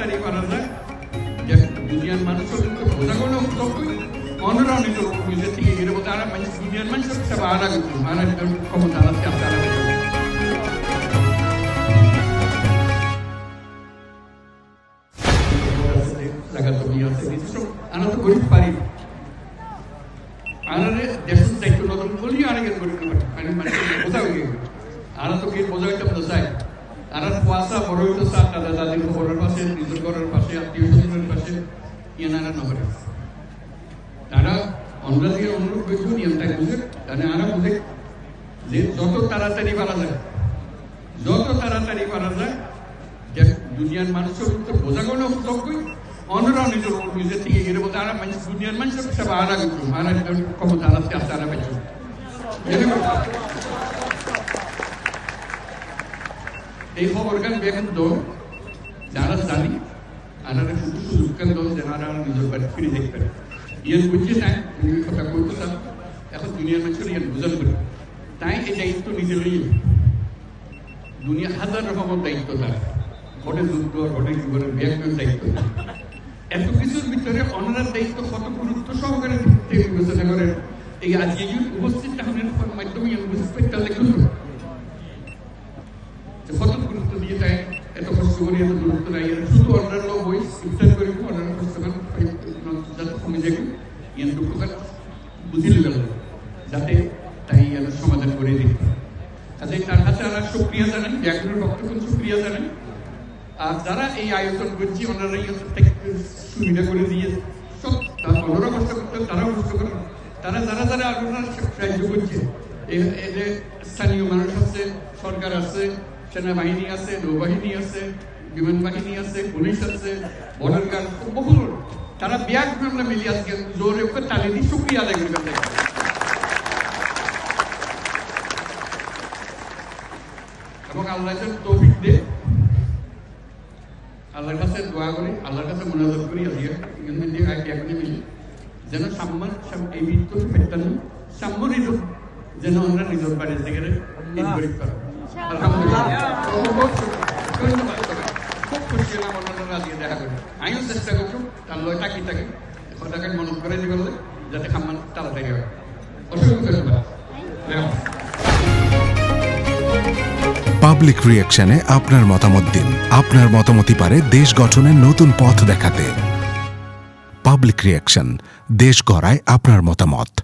তাড়াতাড়ি করা যায়। যে দুনিয়ার মানুষের কিন্তু বোঝাগোনো ততই অনুরণিত বুঝে থেকে এরকম তারা মানুষ, দুনিয়ার মানুষের সব কিন্তু আনা ক্ষমতা আছে তারা জায়গা তো নিয়ে আছে নিজস্ব আনা তো গরিব বোঝা তো বোঝা বোঝা আনার কুয়াশা বড় হইতে সার দাদির খবরের পাশে নিজের ঘরের পাশে, আত্মীয় স্বজনের পাশে, ইয়ানারা নগরে। তারা আমরা দিয়ে অনুরোধ করছি নিয়মটাই বুঝে, তাহলে আরা বুঝে যে যত তাড়াতাড়ি পারা যায়, যত তাড়াতাড়ি পারা যায়, যে দুনিয়ার মানুষের কিন্তু বোঝাগোনো ততই অনুরণিত বুঝে থেকে এরকম তারা মানুষ, দুনিয়ার মানুষের সব আনা কিন্তু আনা ক্ষমতা আছে তারা পেয়েছে এই দল যারা জানি আনারা শুধু সুযোগ কেন দল যারা নিজের বাড়ি ফিরে পারে বুঝছে না তুমি কথা এখন দুনিয়ার মানুষের ইয়ান বুঝান করে তাই এই দায়িত্ব নিজে লইয়ে দুনিয়া হাজার রকমের দায়িত্ব তার ঘটে যুদ্ধ ঘটে জীবনের ব্যাংকের দায়িত্ব এত কিছুর ভিতরে অনার দায়িত্ব কত গুরুত্ব সহকারে বিবেচনা করে এই আজকে উপস্থিত তাহলে মাধ্যমে আমি বুঝতে কত গুরুত্ব দিয়ে তাই এত কষ্ট করি এত গুরুত্ব নাই। শুধু অন্যান্য বই ইফতার করি অন্যান্য পুস্তকান যাতে কমে যাবে ইয়ান দুঃখকার বুঝিলে গেল যাতে তাই ইয়ান সমাধান করে দিই। কাজে তার কাছে আমরা সুক্রিয়া জানাই, ব্যাকরণ রক্তক্ষণ সুক্রিয়া জানাই। আর যারা এই আয়োজন করছি, ওনারা সুবিধা করে দিয়ে সব ওনারা কষ্ট করতেন তারাও কষ্ট করেন তারা যারা যারা আপনার সাহায্য করছে স্থানীয় মানুষ আছে, সরকার আছে সেনাবাহিনী আছে নৌবাহিনী আছে বিমান বাহিনী আছে পুলিশ আছে বর্ডার গার্ড বহু তারা ব্যাগ আমরা মিলি আজকে জোরে ওকে তালি দিয়ে সুক্রিয়া আদায় করে এবং আল্লাহ তৌফিক দে। আল্লাহর কাছে দোয়া করি আল্লাহর কাছে মনোযোগ করি আজকে এখানে মিলি। যেন সাম্মান সাম- এই মৃত্যু ফেরতান সাম্য নিজ যেন আমরা নিজের বাড়ি থেকে ইনকোয়ারি করো আমিও চেষ্টা তার লয় করে যাতে তাড়াতাড়ি অসংখ্য ধন্যবাদ পাবলিক রিয়াকশনে আপনার মতামত দিন। আপনার মতামতই পারে দেশ গঠনের নতুন পথ দেখাতে। পাবলিক রিয়াকশন, দেশ গড়ায় আপনার মতামত।